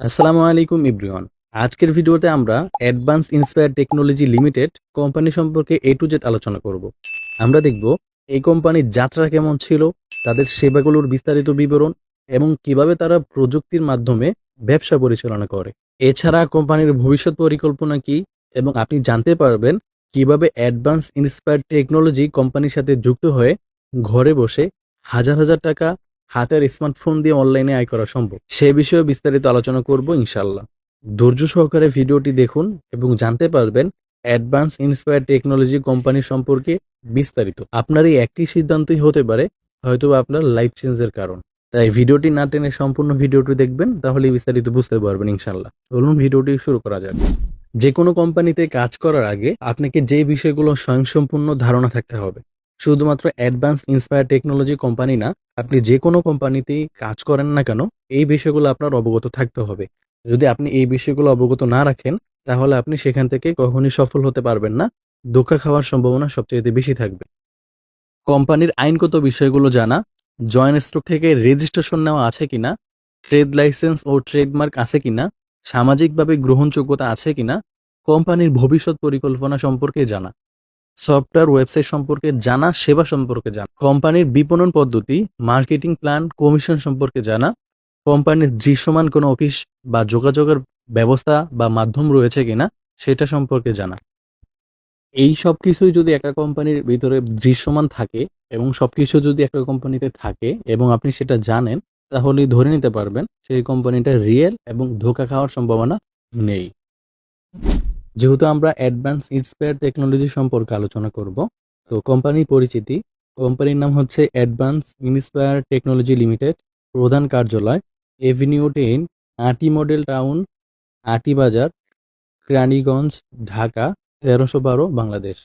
আসসালামু আলাইকুম ইব্রিওয়ান আজকের ভিডিওতে আমরা advance inspire technology limited company সম্পর্কে এ টু জেড আলোচনা করব। আমরা দেখব এই কোম্পানির যাত্রা কেমন ছিল, তাদের সেবাগুলোর বিস্তারিত বিবরণ এবং কীভাবে তারা প্রযুক্তির মাধ্যমে ব্যবসা পরিচালনা করে। এছাড়া কোম্পানির ভবিষ্যৎ পরিকল্পনা কি এবং আপনি জানতে পারবেন কীভাবে অ্যাডভান্স ইন্সপায়ার টেকনোলজি কোম্পানির সাথে যুক্ত হয়ে ঘরে বসে হাজার হাজার টাকা হাতের স্মার্টফোন দিয়ে অনলাইনে আয় করা সম্ভব। সে বিষয়ে বিস্তারিত আলোচনা করব ইনশাল্লাহ ধৈর্য সহকারে ভিডিওটি দেখুন এবং জানতে পারবেন অ্যাডভান্স ইন্সপায়ার টেকনোলজি কোম্পানি সম্পর্কে বিস্তারিত। আপনার এই একটি সিদ্ধান্তই হতে পারে হয়তো আপনার লাইফ চেঞ্জের কারণ। তাই ভিডিওটি না টেনে সম্পূর্ণ ভিডিওটি দেখবেন তাহলে বিস্তারিত বুঝতে পারবেন ইনশাল্লাহ চলুন ভিডিওটি শুরু করা যাক। যে কোনো কোম্পানিতে কাজ করার আগে আপনাকে যে বিষয়গুলো স্বয়ংসম্পূর্ণ ধারণা থাকতে হবে শুধুমাত্র অ্যাডভান্স ইন্সপায়ার টেকনোলজি কোম্পানি না, আপনি যে কোনো কোম্পানিতেই কাজ করেন না কেন, এই বিষয়গুলো আপনার অবগত থাকতে হবে। যদি আপনি এই বিষয়গুলো অবগত না রাখেন, তাহলে আপনি সেখান থেকে কখনই সফল হতে পারবেন না। ধোকা খাওয়ার সম্ভাবনা সবচেয়ে বেশি থাকবে। কোম্পানির আইনগত বিষয়গুলো জানা জয়েন্ট স্টক থেকে রেজিস্ট্রেশন নেওয়া আছে কিনা ট্রেড লাইসেন্স ও ট্রেডমার্ক আছে কিনা, সামাজিকভাবে গ্রহণযোগ্যতা আছে কিনা, কোম্পানির ভবিষ্যৎ পরিকল্পনা সম্পর্কে জানা। সফটওয়্যার ওয়েবসাইট সম্পর্কে জানা, সেবা সম্পর্কে জানা, কোম্পানির বিপণন পদ্ধতি, মার্কেটিং প্ল্যান, কমিশন সম্পর্কে জানা, কোম্পানির দৃশ্যমান কোনো অফিস বা যোগাযোগের ব্যবস্থা বা মাধ্যম রয়েছে কিনা, সেটা সম্পর্কে জানা। এই সব কিছুই যদি একটা কোম্পানির ভিতরে দৃশ্যমান থাকে এবং সবকিছু যদি একটা কোম্পানিতে থাকে এবং আপনি সেটা জানেন, তাহলেই ধরে নিতে পারবেন সেই কোম্পানিটা রিয়েল এবং ধোকা খাওয়ার সম্ভাবনা নেই। যেহেতু আমরা অ্যাডভান্স ইন্সপায়ার টেকনোলজি সম্পর্কে আলোচনা করব, তো কোম্পানির পরিচিতি, কোম্পানির নাম হচ্ছে অ্যাডভান্স ইন্সপায়ার টেকনোলজি লিমিটেড, প্রধান কার্যালয়, avenue ten Ati model town, Ati Bazar, Keraniganj, Dhaka, তেরোশো বারো, বাংলাদেশ।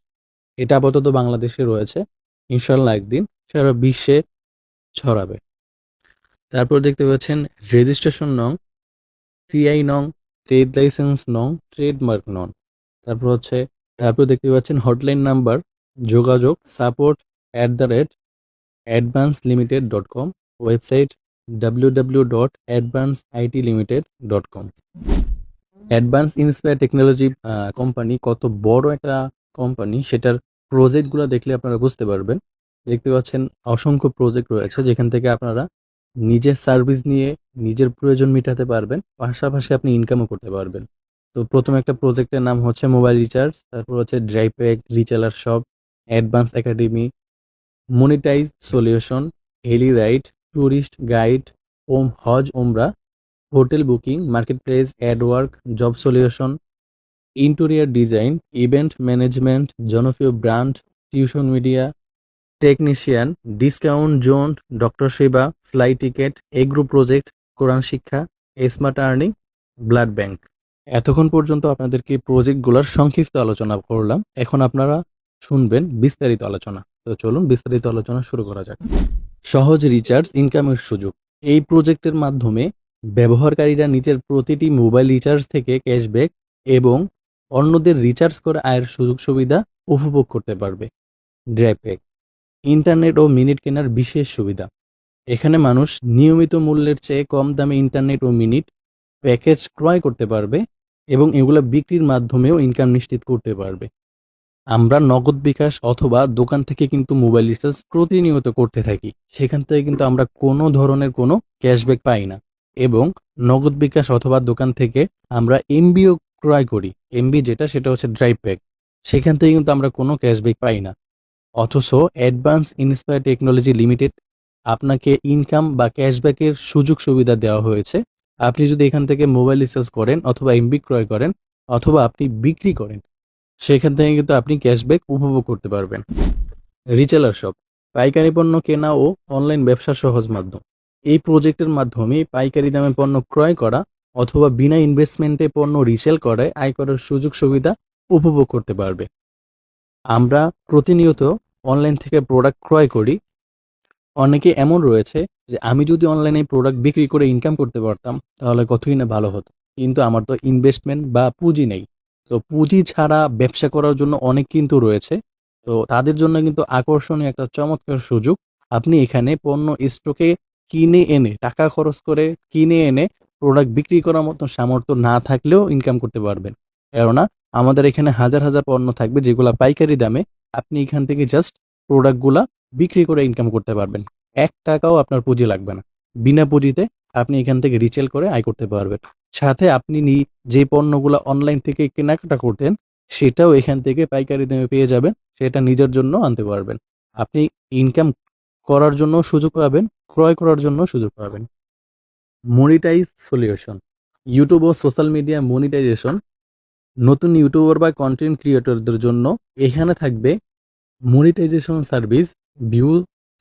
এটা আপাতত বাংলাদেশে রয়েছে ইনশাল্লাহ একদিন সারা বিশ্বে ছড়াবে। তারপর দেখতে পাচ্ছেন রেজিস্ট্রেশন নং, টিআই নং, ট্রেড লাইসেন্স নং, ট্রেডমার্ক নন। তারপর হচ্ছে, তারপর দেখতে পাচ্ছেন হটলাইন নাম্বার যোগাযোগ support at the rate advance limited dot com website W W dot advance IT limited dot com advance inspire technology company কত বড় একটা কোম্পানি সেটার প্রজেক্টগুলো দেখলে আপনারা বুঝতে পারবেন। দেখতে পাচ্ছেন অসংখ্য প্রজেক্ট রয়েছে, যেখান থেকে আপনারা নিজের সার্ভিস নিয়ে নিজের প্রয়োজন মেটাতে পারবেন, পাশাপাশি আপনি ইনকামও করতে পারবেন। তো প্রথম একটা প্রজেক্টের নাম হচ্ছে মোবাইল রিচার্জ, তারপর হচ্ছে dry pack reseller shop, advance academy, monetize solution, heli ride tourist guide, ওম হজ ওমরা, hotel booking market place ad work, job solution, interior design, event management, জনপ্রিয় brand, tuition media, technician, discount zone, doctor সেবা fly ticket, agro project, কোরআন শিক্ষা, smart earning, blood bank. এতক্ষণ পর্যন্ত আপনাদেরকে প্রজেক্টগুলোর সংক্ষিপ্ত আলোচনা করলাম। এখন আপনারা শুনবেন বিস্তারিত আলোচনা। তো চলুন বিস্তারিত আলোচনা শুরু করা যাক। সহজ রিচার্জ, ইনকামের সুযোগ। এই প্রজেক্টের মাধ্যমে ব্যবহারকারীরা নিজের প্রতিটি মোবাইল রিচার্জ থেকে ক্যাশব্যাক এবং অন্যদের রিচার্জ করে আয়ের সুযোগ সুবিধা উপভোগ করতে পারবে। ড্রাইপ্যাক ইন্টারনেট ও মিনিট কেনার বিশেষ সুবিধা। এখানে মানুষ নিয়মিত মূল্যের চেয়ে কম দামে ইন্টারনেট ও মিনিট প্যাকেজ ক্রয় করতে পারবে। এবং এগুলো বিক্রির মাধ্যমেও ইনকাম নিশ্চিত করতে পারবে। আমরা নগদ বিকাশ অথবা দোকান থেকে কিন্তু মোবাইল রিচার্জ প্রতিনিয়ত করতে থাকি। সেখান থেকে কিন্তু আমরা কোনো ধরনের কোনো ক্যাশব্যাক পাই না এবং নগদ বিকাশ অথবা দোকান থেকে আমরা এমবিও ক্রয় করি। এমবি যেটা, সেটা হচ্ছে ড্রাইভ প্যাক সেখান থেকে কিন্তু আমরা কোনো ক্যাশব্যাক পাই না। অথচ অ্যাডভান্স ইন্সপায়ার টেকনোলজি লিমিটেড আপনাকে ইনকাম বা ক্যাশব্যাকের সুযোগ সুবিধা দেওয়া হয়েছে। আপনি যদি এখান থেকে মোবাইল রিচার্জ করেন অথবা এমবি ক্রয় করেন অথবা আপনি বিক্রি করেন, সেখান থেকে কিন্তু আপনি ক্যাশব্যাক উপভোগ করতে পারবেন। রিটেলার শপ, পাইকারি পণ্য কেনা ও অনলাইন ব্যবসার সহজ মাধ্যম। এই প্রজেক্টের মাধ্যমে পাইকারি দামে পণ্য ক্রয় করা অথবা বিনা ইনভেস্টমেন্টে পণ্য রিসেল করায় আয় করার সুযোগ সুবিধা উপভোগ করতে পারবে। আমরা প্রতিনিয়ত অনলাইন থেকে প্রোডাক্ট ক্রয় করি অনেকে এমন রয়েছে যে আমি যদি অনলাইনে প্রোডাক্ট বিক্রি করে ইনকাম করতে পারতাম, তাহলে কতই না ভালো হতো। কিন্তু আমার তো ইনভেস্টমেন্ট বা পুঁজি নেই। তো পুঁজি ছাড়া ব্যবসা করার জন্য অনেক কিন্তু রয়েছে। তো তাদের জন্য কিন্তু আকর্ষণীয় একটা চমৎকার সুযোগ। আপনি এখানে পণ্য স্টকে কিনে এনে, টাকা খরচ করে কিনে এনে প্রোডাক্ট বিক্রি করার মতো সামর্থ্য না থাকলেও ইনকাম করতে পারবেন। কেননা আমাদের এখানে হাজার হাজার পণ্য থাকবে যেগুলো পাইকারি দামে। আপনি এখান থেকে জাস্ট প্রোডাক্টগুলা বিক্রি করে ইনকাম করতে পারবেন। এক টাকাও আপনার পুঁজি লাগবে না। বিনা পুঁজিতে আপনি এখান থেকে রিচেল করে আয় করতে পারবেন। সাথে আপনি নি যে পণ্যগুলো অনলাইন থেকে কেনাকাটা করতেন, সেটাও এখান থেকে পাইকারি দামে পেয়ে যাবেন, সেটা নিজের জন্য আনতে পারবেন। আপনি ইনকাম করার জন্য সুযোগ পাবেন, ক্রয় করার জন্য সুযোগ পাবেন। মনিটাইজ সলিউশন ইউটিউব ও সোশ্যাল মিডিয়া মনিটাইজেশন নতুন ইউটিউবার বা কন্টেন্ট ক্রিয়েটরদের জন্য এখানে থাকবে monetization service view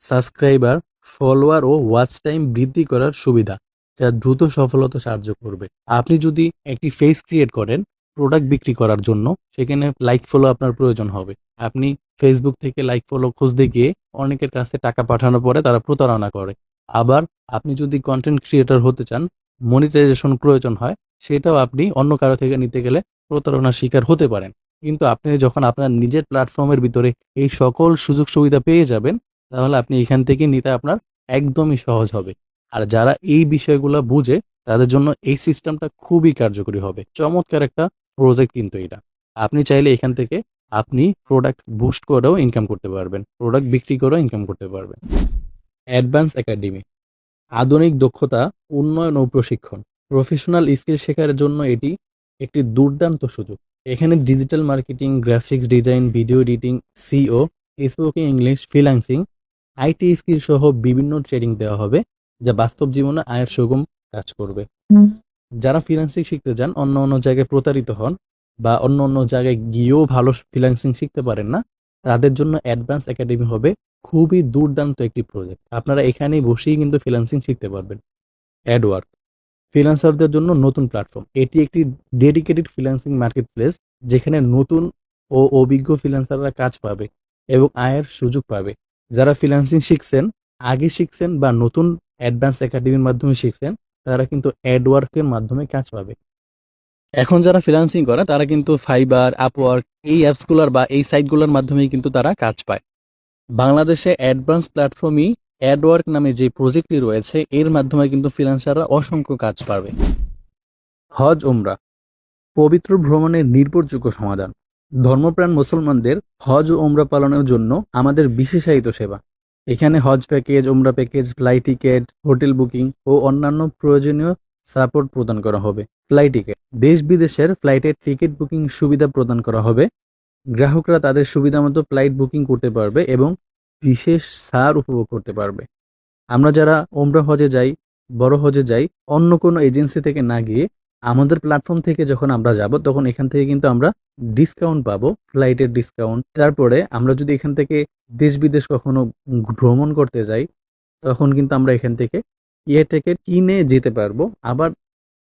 subscriber follower ও ওয়াচ টাইম বৃদ্ধি করার সুবিধা, যা দ্রুত সফলতা সাহায্য করবে। আপনি যদি একটি ফেস ক্রিয়েট করেন প্রোডাক্ট বিক্রি করার জন্য, সেখানে লাইক ফলো আপনার প্রয়োজন হবে। আপনি ফেসবুক থেকে লাইক ফলো খুঁজতে গিয়ে অনেকের কাছে টাকা পাঠানোর পরে তারা প্রতারণা করে। আবার আপনি যদি কন্টেন্ট ক্রিয়েটর হতে চান মনিটাইজেশন প্রয়োজন হয়, সেটাও আপনি অন্য কারও থেকে নিতে গেলে প্রতারণার শিকার হতে পারেন। কিন্তু আপনি যখন আপনার নিজের প্ল্যাটফর্মের ভিতরে এই সকল সুযোগ সুবিধা পেয়ে যাবেন, তাহলে আপনি এখান থেকে নিতে আপনার একদমই সহজ হবে। আর যারা এই বিষয়গুলো বুঝে, তাদের জন্য এই সিস্টেমটা খুবই কার্যকরী হবে। চমৎকার একটা প্রজেক্ট কিন্তু এটা। আপনি চাইলে এখান থেকে আপনি প্রোডাক্ট বুস্ট করেও ইনকাম করতে পারবেন। প্রোডাক্ট বিক্রি করেও ইনকাম করতে পারবেন। অ্যাডভান্স একাডেমি আধুনিক দক্ষতা, উন্নয়ন ও প্রশিক্ষণ। প্রফেশনাল স্কিল শেখার জন্য এটি একটি দুর্দান্ত সুযোগ। এখানে digital marketing graphics design video editing SEO spoken English freelancing IT skill সহ বিভিন্ন ট্রেনিং দেওয়া হবে যা বাস্তব জীবনে আয়ের সুগম কাজ করবে। যারা ফ্রিল্যান্সিং শিখতে যান অন্য অন্য জায়গায় প্রতারিত হন বা অন্য অন্য জায়গায় গিয়েও ভালো ফ্রিল্যান্সিং শিখতে পারেন না তাদের জন্য অ্যাডভান্স একাডেমি হবে খুবই দুর্দান্ত একটি প্রজেক্ট আপনারা এখানেই বসেই কিন্তু ফ্রিল্যান্সিং শিখতে পারবেন। অ্যাডওয়ার্ক ফ্রিল্যান্সারদের জন্য নতুন প্ল্যাটফর্ম এটি একটি ডেডিকেটেড ফ্রিল্যান্সিং মার্কেট প্লেস যেখানে নতুন ও অভিজ্ঞ ফ্রিল্যান্সাররা কাজ পাবে এবং আয়ের সুযোগ পাবে। যারা ফ্রিল্যান্সিং শিখছেন, আগে শিখছেন বা নতুন অ্যাডভান্স একাডেমির মাধ্যমে শিখছেন, তারা কিন্তু অ্যাডওয়ার্কের মাধ্যমে কাজ পাবে। এখন যারা ফ্রিল্যান্সিং করে, তারা কিন্তু ফাইবার আপওয়ার্ক এই অ্যাপসগুলোর বা এই সাইটগুলোর মাধ্যমেই কিন্তু তারা কাজ পায়। বাংলাদেশে অ্যাডভান্স প্ল্যাটফর্মই অ্যাডওয়ার্ক নামে যে প্রজেক্টটি রয়েছে, এর মাধ্যমে কিন্তু ফ্রিল্যান্সাররা অসংখ্য কাজ পাবে হজ ওমরা পবিত্র ভ্রমণের নির্ভরযোগ্য সমাধান। ধর্মপ্রাণ মুসলমানদের হজ ও ওমরা পালনের জন্য আমাদের বিশেষায়িত সেবা। এখানে হজ প্যাকেজ ওমরা package fly ticket hotel booking ও অন্যান্য প্রয়োজনীয় সাপোর্ট প্রদান করা হবে। ফ্লাই টিকেট দেশ বিদেশের ফ্লাইটের টিকিট বুকিং সুবিধা প্রদান করা হবে। গ্রাহকরা তাদের সুবিধামতো ফ্লাইট বুকিং করতে পারবে এবং বিশেষ সার উপভোগ করতে পারবে। আমরা যারা ওমরা হজে যাই, বড় হজে যাই, অন্য কোনো এজেন্সি থেকে না গিয়ে আমাদের প্ল্যাটফর্ম থেকে যখন আমরা যাব, তখন এখান থেকে কিন্তু আমরা ডিসকাউন্ট পাবো ফ্লাইটের ডিসকাউন্ট তারপরে আমরা যদি এখান থেকে দেশ বিদেশ কখনো ভ্রমণ করতে যাই, তখন কিন্তু আমরা এখান থেকে ইয়ে টিকেট কিনে যেতে পারব। আবার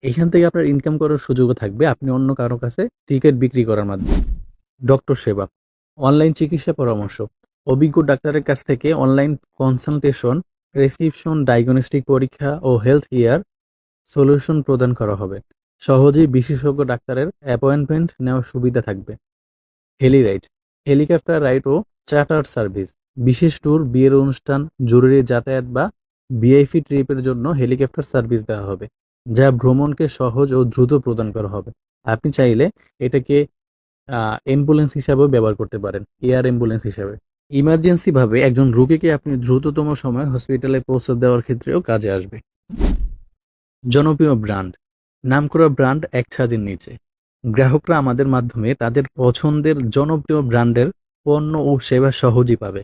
এখান থেকে আপনার ইনকাম করার সুযোগও থাকবে, আপনি অন্য কারও কাছে টিকিট বিক্রি করার মাধ্যমে। ডক্টর সেবা অনলাইন চিকিৎসা পরামর্শ। অভিজ্ঞ ডাক্তারের কাছ থেকে অনলাইন কনসালটেশন প্রেসক্রিপশন ডায়াগনস্টিক পরীক্ষা ও হেলথ কেয়ার সলিউশন প্রদান করা হবে। সহজেই বিশেষজ্ঞ ডাক্তারের অ্যাপয়েন্টমেন্ট নেওয়ার সুবিধা থাকবে। হেলি রাইড হেলিকপ্টার রাইড ও চার্টার সার্ভিস বিশেষ ট্যুর বিয়ের অনুষ্ঠান, জরুরি যাতায়াত বা ভিআইপি ট্রিপের জন্য হেলিকপ্টার সার্ভিস দেওয়া হবে, যা ভ্রমণকে সহজ ও দ্রুত প্রদান করা হবে। আপনি চাইলে এটাকে অ্যাম্বুলেন্স হিসাবেও ব্যবহার করতে পারেন এয়ার অ্যাম্বুলেন্স হিসাবে। ইমার্জেন্সি ভাবে একজন রোগীকে আপনি দ্রুততম সময় হসপিটালে পৌঁছে দেওয়ার ক্ষেত্রেও কাজে আসবে। জনপ্রিয় ব্র্যান্ড, নামকরা ব্র্যান্ড এক ছাদের নিচে। গ্রাহকরা আমাদের মাধ্যমে তাদের পছন্দের জনপ্রিয় ব্র্যান্ডের পণ্য ও সেবা সহজেই পাবে।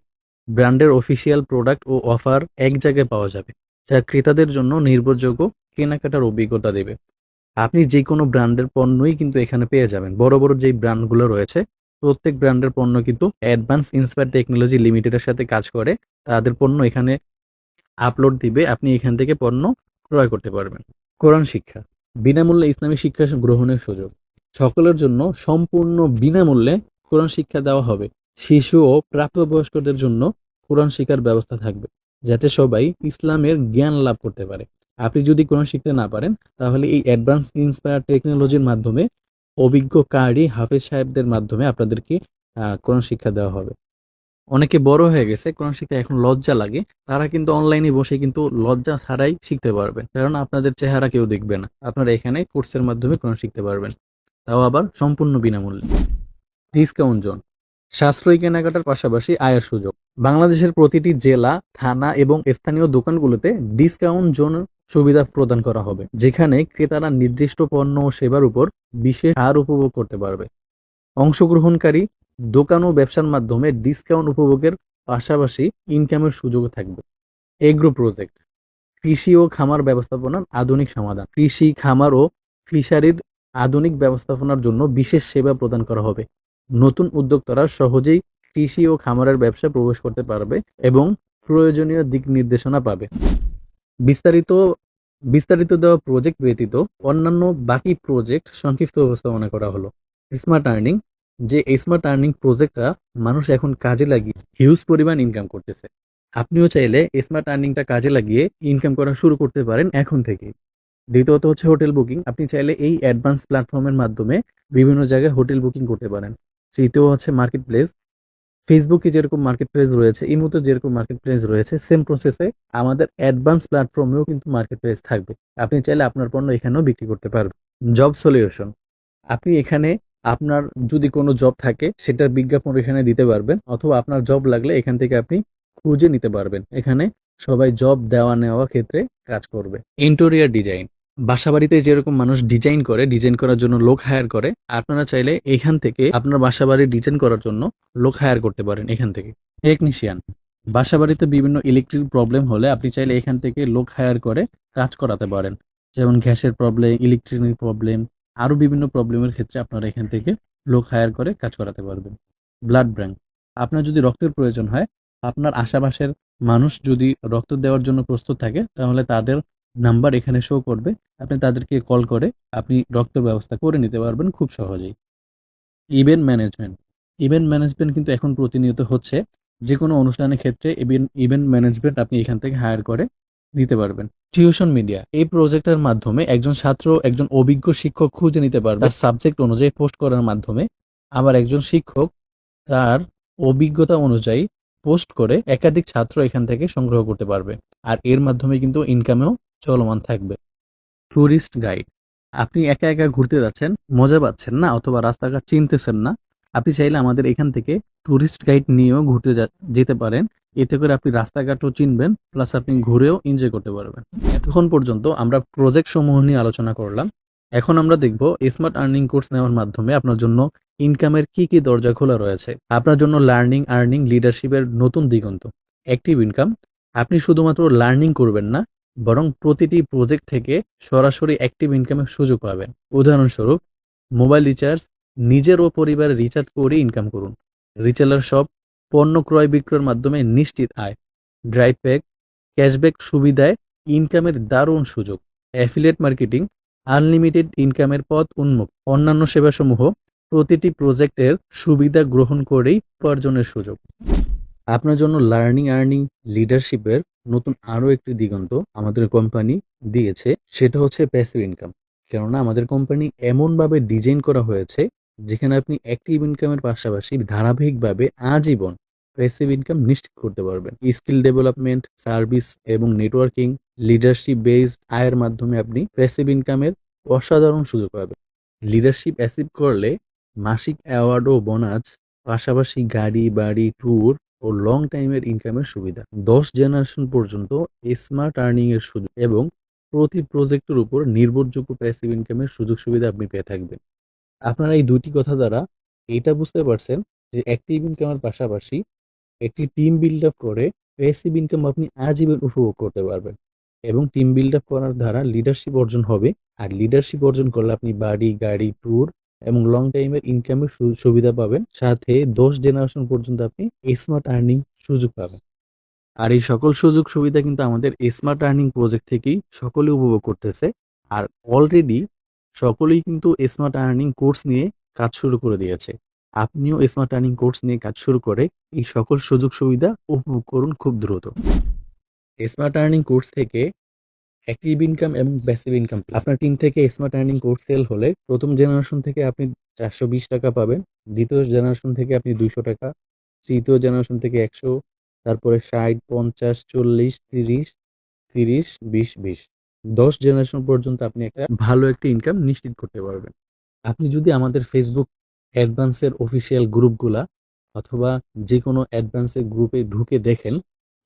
ব্র্যান্ডের অফিসিয়াল প্রোডাক্ট ও অফার এক জায়গায় পাওয়া যাবে, যা ক্রেতাদের জন্য নির্ভরযোগ্য, কেনাকাটার অভিজ্ঞতা দেবে। আপনি যে কোনো ব্র্যান্ডের পণ্যই কিন্তু এখানে পেয়ে যাবেন। বড় বড় যেই ব্র্যান্ডগুলো রয়েছে প্রত্যেক ব্র্যান্ডের পণ্য কিন্তু অ্যাডভান্স ইন্সপায়ার টেকনোলজি লিমিটেডের সাথে কাজ করে। তাদের পণ্য এখানে আপলোড দিবে, আপনি এখান থেকে পণ্য ক্রয় করতে পারবেন। কোরআন শিক্ষা, বিনামূল্যে ইসলামী শিক্ষা গ্রহণের সুযোগ। সকলের জন্য সম্পূর্ণ বিনামূল্যে কোরআন শিক্ষা দেওয়া হবে। শিশু ও প্রাপ্তবয়স্কদের জন্য কোরআন শিক্ষার ব্যবস্থা থাকবে, যাতে সবাই ইসলামের জ্ঞান লাভ করতে পারে। আপনি যদি কোরআন শিখতে না পারেন, তাহলে এই অ্যাডভান্স ইন্সপায়ার টেকনোলজির মাধ্যমে অভিজ্ঞ কারি হাফেজ সাহেবদের মাধ্যমে আপনাদেরকে কোরআন শিক্ষা দেওয়া হবে। অনেকে বড় হয়ে গেছে, কোরআন শিখতে এখন লজ্জা লাগে। তারা কিন্তু অনলাইনে বসে কিন্তু লজ্জা ছাড়াই শিখতে পারবেন। কারণ আপনাদের চেহারা কেউ দেখবে না। আপনারা এখানে কোর্সের মাধ্যমে কোরআন শিখতে পারবেন। তাও আবার সম্পূর্ণ বিনামূল্যে। Discount zone. সাশ্রয়ী কেনাকাটার পাশাপাশি আয়ের সুযোগ। বাংলাদেশের প্রতিটি জেলা, থানা এবং স্থানীয় দোকানগুলোতে ডিসকাউন্ট জোন সুবিধা প্রদান করা হবে, যেখানে ক্রেতারা নির্দিষ্ট পণ্য ও সেবার উপর বিশেষ হার উপভোগ করতে পারবে। অংশগ্রহণকারী, দোকান ও ব্যবসার মাধ্যমে ডিসকাউন্ট উপভোগের পাশাপাশি ইনকামের সুযোগ থাকবে। এগ্রো প্রজেক্ট কৃষি ও খামার ব্যবস্থাপনার আধুনিক সমাধান, কৃষি, খামার ও ফিশারির আধুনিক ব্যবস্থাপনার জন্য বিশেষ সেবা প্রদান করা হবে। নতুন উদ্যোক্তারা সহজেই কৃষি ও খামারের ব্যবসায় প্রবেশ করতে পারবে এবং প্রয়োজনীয় দিক নির্দেশনা পাবে। বিস্তারিত বিস্তারিত দেওয়া প্রজেক্ট ব্যতীত অন্যান্য বাকি প্রজেক্ট সংক্ষিপ্ত উপস্থাপনা করা হলো। স্মার্ট আর্নিং যে স্মার্ট আর্নিং প্রজেক্টটা মানুষ এখন কাজে লাগিয়ে হিউজ পরিমাণ ইনকাম করতেছে। আপনিও চাইলে স্মার্ট আর্নিংটা কাজে লাগিয়ে ইনকাম করা শুরু করতে পারেন এখন থেকে। দ্বিতীয়ত হচ্ছে হোটেল বুকিং আপনি চাইলে এই অ্যাডভান্স প্ল্যাটফর্মের মাধ্যমে বিভিন্ন জায়গায় হোটেল বুকিং করতে পারেন। তৃতীয় হচ্ছে মার্কেট প্লেস ফেসবুকে যেরকম মার্কেট প্লেস রয়েছে এই মুহূর্তে যেরকম মার্কেট প্লেস রয়েছে সেম প্রসেসে আমাদের অ্যাডভান্স প্ল্যাটফর্মেও কিন্তু মার্কেট প্লেস থাকবে। আপনি চাইলে আপনার পণ্য এখানেও বিক্রি করতে পারবেন। জব সলিউশন আপনি এখানে আপনার যদি কোনো জব থাকে সেটার বিজ্ঞাপন এখানে দিতে পারবেন, অথবা আপনার জব লাগলে এখান থেকে আপনি খুঁজে নিতে পারবেন। এখানে সবাই জব দেওয়া নেওয়া ক্ষেত্রে কাজ করবে। ইন্টেরিয়ার ডিজাইন বাসাবাড়িতে যেরকম মানুষ ডিজাইন করে ডিজাইন করার জন্য লোক হায়ার করে, আপনারা চাইলে এখান থেকে আপনার বাসা বাড়ি ডিজাইন করার জন্য লোক হায়ার করতে পারেন এখান থেকে। টেকনিশিয়ান বাসা বাড়িতে বিভিন্ন ইলেকট্রিক প্রবলেম হলে আপনি চাইলে এখান থেকে লোক হায়ার করে কাজ করাতে পারেন। যেমন গ্যাসের প্রবলেম ইলেকট্রিক প্রবলেম আরও বিভিন্ন প্রবলেমের ক্ষেত্রে আপনারা এখান থেকে লোক হায়ার করে কাজ করাতে পারবেন। ব্লাড ব্যাঙ্ক আপনার যদি রক্তের প্রয়োজন হয়, আপনার আশেপাশের মানুষ যদি রক্ত দেওয়ার জন্য প্রস্তুত থাকে, তাহলে তাদের নাম্বার এখানে শো করবে। আপনি তাদেরকে কল করে আপনি রক্ত ব্যবস্থা করে নিতে পারবেন খুব সহজেই। ইভেন্ট ম্যানেজমেন্ট ইভেন্ট ম্যানেজমেন্ট কিন্তু এখন প্রতিনিয়ত হচ্ছে। যে কোনো অনুষ্ঠানের ক্ষেত্রে ইভেন্ট ম্যানেজমেন্ট আপনি এখান থেকে হায়ার করে নিতে পারবেন। টিউশন মিডিয়া এই প্রজেক্টের মাধ্যমে একজন ছাত্র, একজন অভিজ্ঞ শিক্ষক খুঁজে নিতে পারবে। তার সাবজেক্ট অনুযায়ী পোস্ট করার মাধ্যমে আবার একজন শিক্ষক তার অভিজ্ঞতা অনুযায়ী পোস্ট করে একাধিক ছাত্র এখান থেকে সংগ্রহ করতে পারবে। আর এর মাধ্যমে কিন্তু ইনকামেও চলমান থাকবে। Tourist guide. আপনি একা একা ঘুরতে যাচ্ছেন, মজা পাচ্ছেন না অথবা রাস্তাঘাট চিনতেছেন না, আপনি চাইলে আমাদের এখান থেকে ট্যুরিস্ট গাইড নিয়েও ঘুরতে যেতে পারেন। এতে করে আপনি রাস্তাঘাটও চিনবেন, প্লাস আপনি ঘুরেও এনজয় করতে পারবেন। এতক্ষণ পর্যন্ত আমরা প্রজেক্ট সমূহ নিয়ে আলোচনা করলাম। এখন আমরা দেখব স্মার্ট আর্নিং কোর্স নেওয়ার মাধ্যমে আপনার জন্য ইনকামের কি কি দরজা খোলা রয়েছে। আপনার জন্য লার্নিং আর্নিং লিডারশিপের নতুন দিগন্ত। অ্যাক্টিভ ইনকাম আপনি শুধুমাত্র লার্নিং করবেন না বরং প্রতিটি প্রজেক্ট থেকে সরাসরি অ্যাক্টিভ ইনকামের সুযোগ পাবেন। উদাহরণস্বরূপ মোবাইল রিচার্জ নিজের ও পরিবারের রিচার্জ করে ইনকাম করুন। রিটেলার শপ পণ্য ক্রয় বিক্রয়ের মাধ্যমে নিশ্চিত আয়। ড্রাইভ প্যাক ক্যাশব্যাক সুবিধায় ইনকামের দারুণ সুযোগ। অ্যাফিলিয়েট মার্কেটিং আনলিমিটেড ইনকামের পথ উন্মুক্ত। অন্যান্য সেবাসমূহ প্রতিটি প্রজেক্টের সুবিধা গ্রহণ করেই উপার্জনের সুযোগ। আপনার জন্য লার্নিং আর্নিং লিডারশিপের নতুন আরও একটি দিগন্ত আমাদের কোম্পানি দিয়েছে, সেটা হচ্ছে প্যাসিভ ইনকাম কেননা আমাদের কোম্পানি এমনভাবে ডিজাইন করা হয়েছে, যেখানে আপনি অ্যাক্টিভ ইনকামের পাশাপাশি ধারাবাহিকভাবে আজীবন প্যাসিভ ইনকাম নিশ্চিত করতে পারবেন। স্কিল ডেভেলপমেন্ট সার্ভিস এবং নেটওয়ার্কিং লিডারশিপ বেসড আয়ের মাধ্যমে আপনি প্যাসিভ ইনকামের অসাধারণ সুযোগ পাবেন। লিডারশিপ অ্যাসিভ করলে মাসিক অ্যাওয়ার্ড ও বোনাস পাশাপাশি গাড়ি, বাড়ি ট্যুর ও লং টাইমের ইনকামের সুবিধা। দশ জেনারেশন পর্যন্ত স্মার্ট আর্নিং এর সুযোগ এবং প্রতি প্রজেক্টের উপর নির্ভরযোগ্য প্যাসিভ ইনকামের সুযোগ সুবিধা আপনি পেয়ে থাকবেন। আপনারা এই দুইটি কথা দ্বারা এটা বুঝতে পারছেন যে অ্যাক্টিভ ইনকামের পাশাপাশি একটি টিম বিল্ড আপ করে প্যাসিভ ইনকাম আপনি আজীবন উপভোগ করতে পারবেন এবং টিম বিল্ড আপ করার দ্বারা লিডারশিপ অর্জন হবে। আর লিডারশিপ অর্জন করলে আপনি বাড়ি, গাড়ি ট্যুর এবং লং টাইমের ইনকামের সুবিধা পাবেন। সাথে দশ জেনারেশন পর্যন্ত আপনি স্মার্ট আর্নিং সুযোগ পাবেন। আর এই সকল সুযোগ সুবিধা কিন্তু আমাদের স্মার্ট আর্নিং প্রজেক্ট থেকেই সকলে উপভোগ করতেছে। আর অলরেডি সকলেই কিন্তু স্মার্ট আর্নিং কোর্স নিয়ে কাজ শুরু করে দিয়েছে। আপনিও স্মার্ট আর্নিং কোর্স নিয়ে কাজ শুরু করে এই সকল সুযোগ সুবিধা উপভোগ করুন খুব দ্রুত। স্মার্ট আর্নিং কোর্স থেকে অ্যাক্টিভ ইনকাম এবং প্যাসিভ ইনকাম আপনার টিম থেকে স্মার্ট আর্নিং কোর্স সেল হলে প্রথম জেনারেশন থেকে আপনি চারশো বিশ টাকা পাবেন, দ্বিতীয় জেনারেশন থেকে আপনি দুইশো টাকা, তৃতীয় জেনারেশন থেকে একশো, তারপরে ষাট, পঞ্চাশ, চল্লিশ, তিরিশ তিরিশ, বিশ বিশ। দশ জেনারেশন পর্যন্ত আপনি একটা ভালো একটা ইনকাম নিশ্চিত করতে পারবেন। আপনি যদি আমাদের ফেসবুক অ্যাডভান্সের অফিসিয়াল গ্রুপগুলা অথবা যে কোনো অ্যাডভান্সের গ্রুপে ঢুকে দেখেন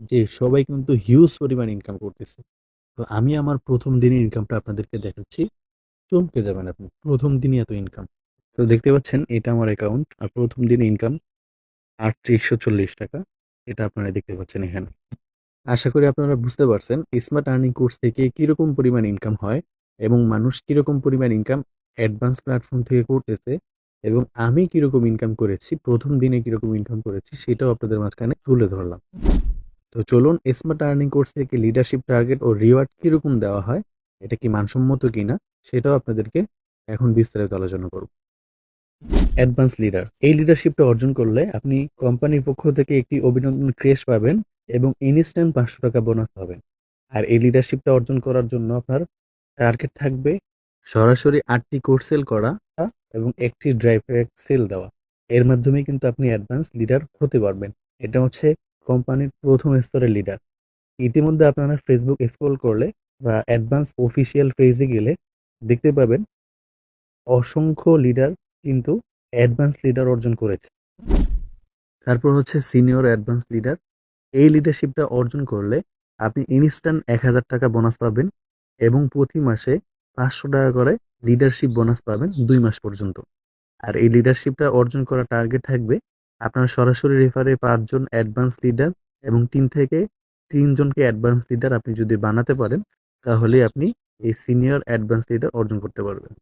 যে সবাই কিন্তু হিউজ পরিমাণ ইনকাম করতেছে। তো আমি আমার প্রথম দিনের ইনকামটা আপনাদেরকে দেখাচ্ছি। চমকে যাবেন আপনি। প্রথম দিনই এত ইনকাম তো দেখতে পাচ্ছেন, এটা আমার অ্যাকাউন্ট আর প্রথম দিনে ইনকাম আটত্রিশশো চল্লিশ টাকা। এটা আপনারা দেখতে পাচ্ছেন এখানে। আশা করি আপনারা বুঝতে পারছেন স্মার্ট আর্নিং কোর্স থেকে কীরকম পরিমাণ ইনকাম হয় এবং মানুষ কীরকম পরিমাণ ইনকাম অ্যাডভান্স প্ল্যাটফর্ম থেকে করতেছে এবং আমি কীরকম ইনকাম করেছি, প্রথম দিনে কীরকম ইনকাম করেছি, সেটাও আপনাদের মাঝখানে তুলে ধরলাম। তো চলুন স্মার্ট আর্নিং কোর্স থেকে লিডারশিপ টার্গেট ও রিওয়ার্ড কীরকম দেওয়া হয়, এটা কি মানসম্মত কিনা, সেটাও আপনাদেরকে এখন বিস্তারিত আলোচনা করব। অ্যাডভান্স লিডার এই লিডারশিপটা অর্জন করলে আপনি কোম্পানির পক্ষ থেকে একটি অভিনন্দন ক্রেশ পাবেন এবং ইনস্ট্যান্ট পাঁচশো টাকা বোনাস পাবেন। আর এই লিডারশিপটা অর্জন করার জন্য আপনার টার্গেট থাকবে সরাসরি আটটি কোর্স সেল করা এবং একটি ড্রাইভ সেল দেওয়া। এর মাধ্যমে কিন্তু আপনি অ্যাডভান্স লিডার হতে পারবেন। এটা হচ্ছে কোম্পানির প্রথম স্তরের লিডার ইতিমধ্যে আপনারা ফেসবুক স্ক্রল করলে বা অ্যাডভান্স অফিসিয়াল পেজে গেলে দেখতে পাবেন অসংখ্য লিডার কিন্তু অ্যাডভান্স লিডার অর্জন করেছে। তারপর হচ্ছে সিনিয়র অ্যাডভান্স লিডার এই লিডারশিপটা অর্জন করলে আপনি ইনস্ট্যান্ট এক হাজার টাকা বোনাস পাবেন এবং প্রতি মাসে পাঁচশো টাকা করে লিডারশিপ বোনাস পাবেন দুই মাস পর্যন্ত। আর এই লিডারশিপটা অর্জন করা টার্গেট থাকবে আপনার সরাসরি রেফারে পাঁচজন অ্যাডভান্স লিডার এবং তিন থেকে তিনজনকে অ্যাডভান্স লিডার আপনি যদি বানাতে পারেন, তাহলে আপনি এই সিনিয়র অ্যাডভান্স লিডার অর্জন করতে পারবেন।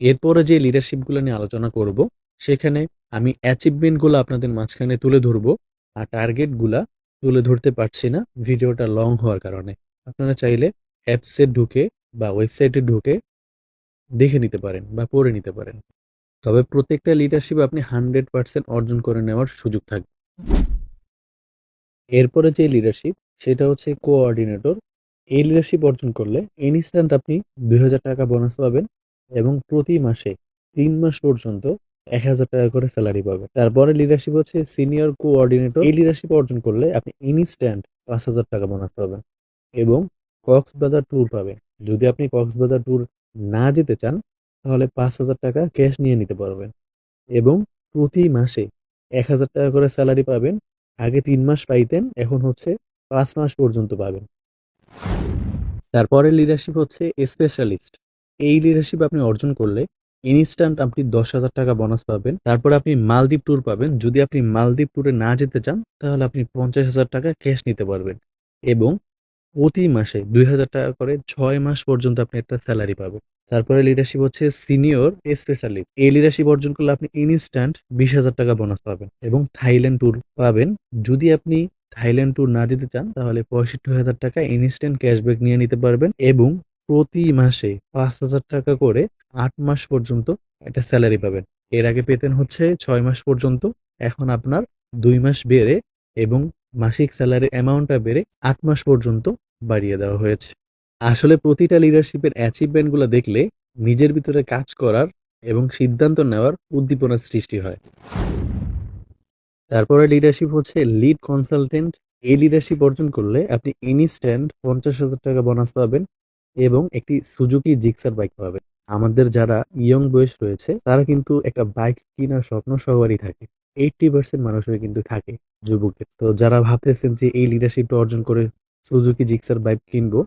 এরপরে যে লিডারশিপগুলো নিয়ে আলোচনা করব, সেখানে আমি অ্যাচিভমেন্টগুলো আপনাদের মাঝখানে তুলে ধরবো, আর টার্গেটগুলা তুলে ধরতে পারছি না, ভিডিওটা লং হওয়ার কারণে। আপনারা চাইলে অ্যাপসে ঢুকে বা ওয়েবসাইটে ঢুকে দেখে নিতে পারেন বা পড়ে নিতে পারেন। তবে প্রত্যেকটা লিডারশিপ আপনি হান্ড্রেড পার্সেন্ট অর্জন করে নেওয়ার সুযোগ থাকবে। এরপরে যে লিডারশিপ সেটা হচ্ছে কোঅর্ডিনেটর এই লিডারশিপ অর্জন করলে ইনস্ট্যান্ট আপনি দুই হাজার টাকা বোনাস পাবেন এবং প্রতি মাসে তিন মাস পর্যন্ত এক হাজার টাকা করে স্যালারি পাবেন। তারপরে লিডারশিপ হচ্ছে সিনিয়র কোঅর্ডিনেটর এই লিডারশিপ অর্জন করলে আপনি ইনস্ট্যান্ট পাঁচ হাজার টাকা বোনাস পাবেন এবং কক্সবাজার ট্যুর পাবেন। যদি আপনি কক্সবাজার ট্যুর না যেতে চান তাহলে পাঁচ হাজার টাকা ক্যাশ নিয়ে নিতে পারবেন। এবং প্রতি মাসে এক হাজার টাকা করে স্যালারি পাবেন। আগে তিন মাস পাইতেন, এখন হচ্ছে পাঁচ মাস পর্যন্ত পাবেন। তারপরে লিডারশিপ হচ্ছে স্পেশালিস্ট এই লিডারশিপ আপনি অর্জন করলে ইনস্ট্যান্ট আপনি দশ হাজার টাকা বোনাস পাবেন। তারপর আপনি মালদ্বীপ ট্যুর পাবেন। যদি আপনি মালদ্বীপ ট্যুরে না যেতে চান, তাহলে আপনি পঞ্চাশ হাজার টাকা ক্যাশ নিতে পারবেন। এবং প্রতি মাসে দুই হাজার টাকা করে ছয় মাস পর্যন্ত আপনি একটা স্যালারি পাবেন। তারপরে লিডারশিপ হচ্ছে সিনিয়র স্পেশালিস্ট এই লিডারশিপ অর্জন করলে আপনি ইনস্ট্যান্ট বিশ হাজার টাকা বোনাস পাবেন এবং থাইল্যান্ড ট্যুর পাবেন। যদি আপনি থাইল্যান্ড ট্যুর না যেতে চান, তাহলে পঁয়ষট্টি হাজার টাকা ইনস্ট্যান্ট ক্যাশব্যাক নিয়ে নিতে পারবেন এবং প্রতি মাসে পাঁচ হাজার টাকা করে আট মাস পর্যন্ত একটা স্যালারি পাবেন। এর আগে পেতেন হচ্ছে ছয় মাস পর্যন্ত, এখন আপনার দুই মাস বেড়ে এবং মাসিক স্যালারি অ্যামাউন্টটা বেড়ে আট মাস পর্যন্ত বাড়িয়ে দেওয়া হয়েছে। আসলে প্রতিটা লিডারশিপের অ্যাচিভমেন্টগুলো দেখলে নিজের ভিতরে কাজ করার এবং সিদ্ধান্ত নেওয়ার উদ্দীপনা সৃষ্টি হয়। তারপরে লিডারশিপ হচ্ছে লিড কনসালটেন্ট এই লিডারশিপ অর্জন করলে আপনি ইনস্ট্যান্ট পঞ্চাশ হাজার টাকা বোনাস পাবেন এবং একটি সুজুকি জিক্সার বাইক পাবেন। আমাদের যারা ইয়ং বয়স রয়েছে, তারা কিন্তু একটা বাইক কেনার স্বপ্ন সবারই থাকে। এইটটি পার্সেন্ট মানুষের কিন্তু থাকে যুবকের। তো যারা ভাবতেছেন যে এই লিডারশিপটা অর্জন করে সুজুকি জিক্সার বাইক কিনবো।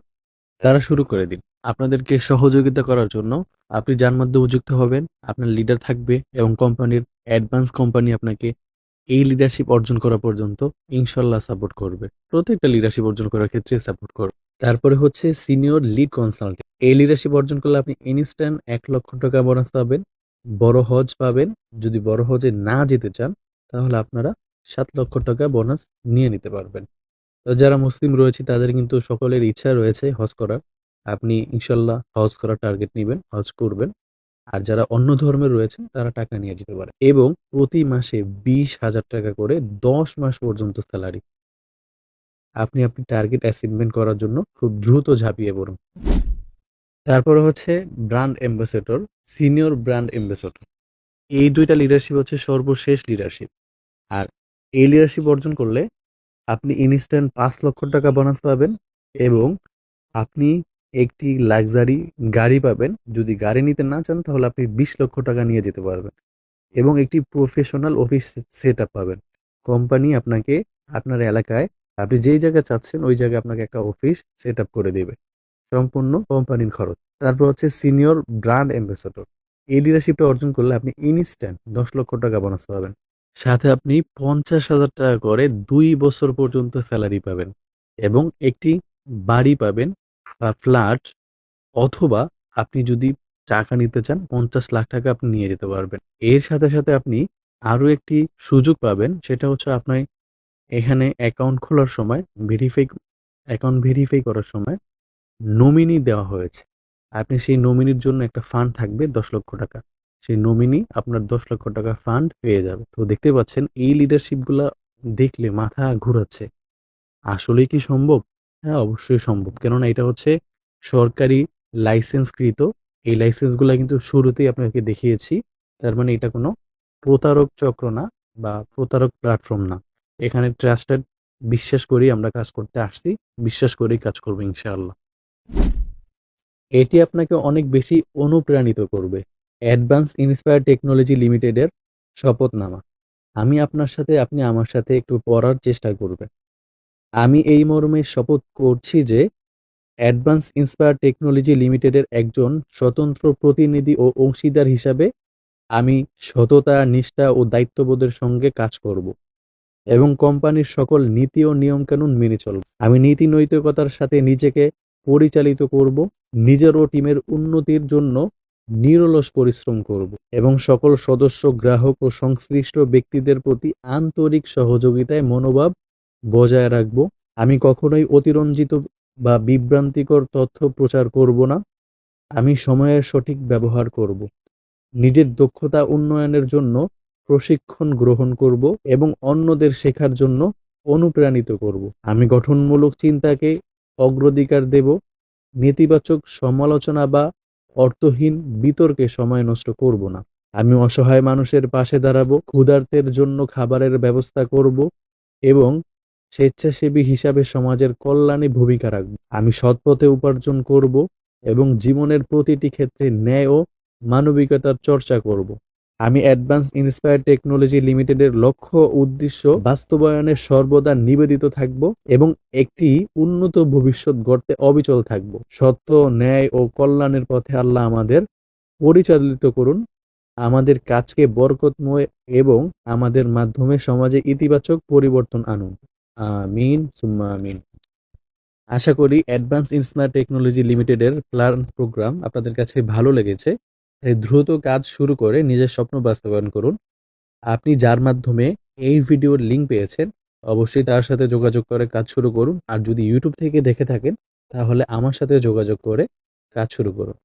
তারা শুরু করে দিন। আপনাদেরকে সহযোগিতা করার জন্য আপনি যার মাধ্যমে যুক্ত হবেন, আপনার লিডার থাকবে এবং কোম্পানির অ্যাডভান্স কোম্পানি আপনাকে এই লিডারশিপ অর্জন করা পর্যন্ত ইনশাল্লাহ সাপোর্ট করবে। প্রত্যেকটা লিডারশিপ অর্জন করার ক্ষেত্রে সাপোর্ট করবে। তারপরে হচ্ছে সিনিয়র লিড কনসালটেন্ট এই লিডারশিপ অর্জন করলে আপনি ইনস্ট্যান্ট এক লক্ষ টাকা বোনাস পাবেন, বড় হজ পাবেন। যদি বড় হজে না যেতে চান, তাহলে আপনারা সাত লক্ষ টাকা বোনাস নিয়ে নিতে পারবেন। যারা মুসলিম রয়েছে, তাদের কিন্তু সকলের ইচ্ছা রয়েছে হজ করার। আপনি ইনশাল্লাহ হজ করার টার্গেট নেবেন, হজ করবেন। আর যারা অন্য ধর্মের রয়েছে তারা টাকা নিয়ে যেতে পারে। এবং প্রতি মাসে বিশ হাজার টাকা করে দশ মাস পর্যন্ত স্যালারি আপনি আপনি টার্গেট অ্যাচিভমেন্ট করার জন্য খুব দ্রুত ঝাঁপিয়ে পড়ুন। তারপরে হচ্ছে brand ambassador senior brand ambassador এই দুইটা লিডারশিপ হচ্ছে সর্বশেষ লিডারশিপ আর এই লিডারশিপ অর্জন করলে আপনি ইনস্ট্যান্ট পাঁচ লক্ষ টাকা বোনাস পাবেন এবং আপনি একটি লাক্সারি গাড়ি পাবেন। যদি গাড়ি নিতে না চান, তাহলে আপনি বিশ লক্ষ টাকা নিয়ে যেতে পারবেন এবং একটি প্রফেশনাল অফিস সেট আপ পাবেন। কোম্পানি আপনাকে আপনার এলাকায়, আপনি যেই জায়গায় চাচ্ছেন, ওই জায়গায় আপনাকে একটা অফিস সেট আপ করে দেবে। সম্পূর্ণ কোম্পানির খরচ। তারপর হচ্ছে সিনিয়র ব্র্যান্ড অ্যাম্বাসেডর এই লিডারশিপটা অর্জন করলে আপনি ইনস্ট্যান্ট দশ লক্ষ টাকা বোনাস পাবেন। সাথে আপনি পঞ্চাশ হাজার টাকা করে দুই বছর পর্যন্ত স্যালারি পাবেন এবং একটি বাড়ি পাবেন, বা ফ্ল্যাট অথবা আপনি যদি টাকা নিতে চান, পঞ্চাশ লাখ টাকা আপনি নিয়ে যেতে পারবেন। এর সাথে সাথে আপনি আরও একটি সুযোগ পাবেন, সেটা হচ্ছে আপনার এখানে অ্যাকাউন্ট খোলার সময় ভেরিফাই অ্যাকাউন্ট ভেরিফাই করার সময় নমিনি দেওয়া হয়েছে। আপনি সেই নমিনির জন্য একটা ফান্ড থাকবে দশ লক্ষ টাকা। সেই নমিনি আপনার দশ লক্ষ টাকা ফান্ড পেয়ে যাবে। তো দেখতে পাচ্ছেন, এই লিডারশিপগুলা দেখলে মাথা ঘুরাচ্ছে। আসলে কি সম্ভব? হ্যাঁ অবশ্যই সম্ভব। কেননা এটা হচ্ছে সরকারি লাইসেন্সকৃত এই লাইসেন্সগুলো কিন্তু শুরুতেই আপনাকে দেখিয়েছি। তার মানে এটা কোনো প্রতারক চক্র না বা প্রতারক প্ল্যাটফর্ম না। এখানে ট্রাস্টেড বিশ্বাস করি আমরা কাজ করতে আসছি। বিশ্বাস করেই কাজ করব, ইনশাআল্লাহ। এটি আপনাকে অনেক বেশি অনুপ্রাণিত করবে। অ্যাডভান্স ইন্সপায়ার টেকনোলজি লিমিটেডের শপথনামা। আমি আপনার সাথে, আপনি আমার সাথে একটু পড়ার চেষ্টা করবেন। আমি এই মর্মে শপথ করছি যে, অ্যাডভান্স ইন্সপায়ার টেকনোলজি লিমিটেডের একজন স্বতন্ত্র প্রতিনিধি ও অংশীদার হিসাবে আমি সততা, নিষ্ঠা ও দায়িত্ববোধের সঙ্গে কাজ করব এবং কোম্পানির সকল নীতি ও নিয়মকানুন মেনে চলব। আমি নীতি নৈতিকতার সাথে নিজেকে পরিচালিত করব, নিজের ও টিমের উন্নতির জন্য নিরলস পরিশ্রম করব এবং সকল সদস্য, গ্রাহক ও সংশ্লিষ্ট ব্যক্তিদের প্রতি আন্তরিক সহযোগিতায় মনোভাব বজায় রাখব। আমি কখনোই অতিরঞ্জিত বা বিভ্রান্তিকর তথ্য প্রচার করব না। আমি সময়ের সঠিক ব্যবহার করব। নিজের দক্ষতা উন্নয়নের জন্য প্রশিক্ষণ গ্রহণ করব এবং অন্যদের শেখার জন্য অনুপ্রাণিত করব। আমি গঠনমূলক চিন্তাকে অগ্রাধিকার দেব। নেতিবাচক সমালোচনা বা অর্থহীন বিতর্কে সময় নষ্ট করব না। আমি অসহায় মানুষের পাশে দাঁড়াবো, ক্ষুধার্তের জন্য খাবারের ব্যবস্থা করব এবং স্বেচ্ছাসেবী হিসাবে সমাজের কল্যাণে ভূমিকা রাখব। আমি সৎপথে উপার্জন করব এবং জীবনের প্রতিটি ক্ষেত্রে ন্যায় ও মানবিকতার চর্চা করব। আমি অ্যাডভান্স ইন্সপায়ার টেকনোলজি লিমিটেডের লক্ষ্য উদ্দেশ্য বাস্তবায়নে সর্বদা নিবেদিত থাকব এবং একটি উন্নত ভবিষ্যৎ গড়তে অবিচল থাকব। সত্য, ন্যায় ও কল্যাণের পথে আল্লাহ আমাদের পরিচালিত করুন। আমাদের কাজকে বরকতময় এবং আমাদের মাধ্যমে সমাজে ইতিবাচক পরিবর্তন আনুন। আমিন, সুম্মা আমিন। আশা করি অ্যাডভান্স ইন্সপায়ার টেকনোলজি লিমিটেডের প্ল্যান প্রোগ্রাম আপনাদের কাছে ভালো লেগেছে। তাই দ্রুত কাজ শুরু করে নিজের স্বপ্ন বাস্তবায়ন করুন। আপনি যার মাধ্যমে এই ভিডিওর লিঙ্ক পেয়েছেন, অবশ্যই তার সাথে যোগাযোগ করে কাজ শুরু করুন। আর যদি ইউটিউব থেকে দেখে থাকেন, তাহলে আমার সাথে যোগাযোগ করে কাজ শুরু করুন।